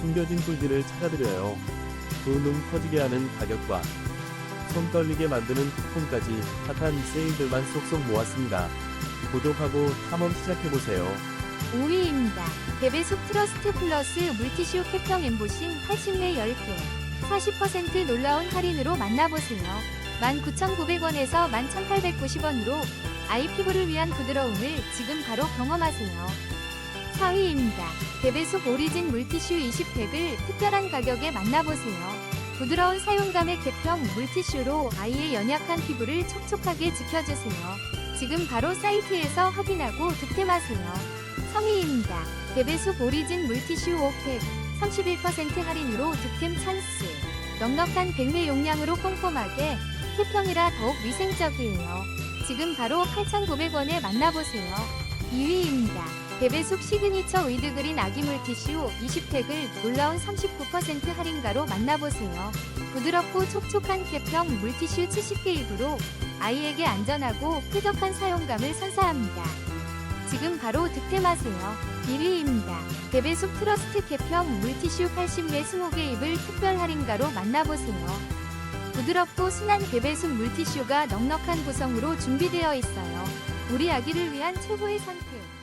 숨겨진 꿀들을 찾아드려요. 두눈 커지게 하는 가격과 손 떨리게 만드는 쿠폰까지 핫한 세일들만 쏙쏙 모았습니다. 구독하고 탐험 시작해보세요. 5위입니다. 베베숙 트러스트 플러스 물티슈 캡형 엠보싱 80매 10개. 40% 놀라운 할인으로 만나보세요. 19,900원에서 11,890원으로 아이 피부를 위한 부드러움을 지금 바로 경험하세요. 4위입니다. 베베숙 오리진 물티슈 20팩을 특별한 가격에 만나보세요. 부드러운 사용감의 캡형 물티슈로 아이의 연약한 피부를 촉촉하게 지켜주세요. 지금 바로 사이트에서 확인하고 득템하세요. 3위입니다. 베베숙 오리진 물티슈 5팩 31% 할인으로 득템 찬스. 넉넉한 100매 용량으로 꼼꼼하게 캡형이라 더욱 위생적이에요. 지금 바로 8,900원에 만나보세요. 2위입니다. 베베숙 시그니처 위드그린 아기 물티슈 20팩을 놀라운 39% 할인가로 만나보세요. 부드럽고 촉촉한 캡형 물티슈 70개 입으로 아이에게 안전하고 쾌적한 사용감을 선사합니다. 지금 바로 득템하세요. 1위입니다. 베베숙 트러스트 캡형 물티슈 80매 20개 입을 특별 할인가로 만나보세요. 부드럽고 순한 베베숙 물티슈가 넉넉한 구성으로 준비되어 있어요. 우리 아기를 위한 최고의 선택.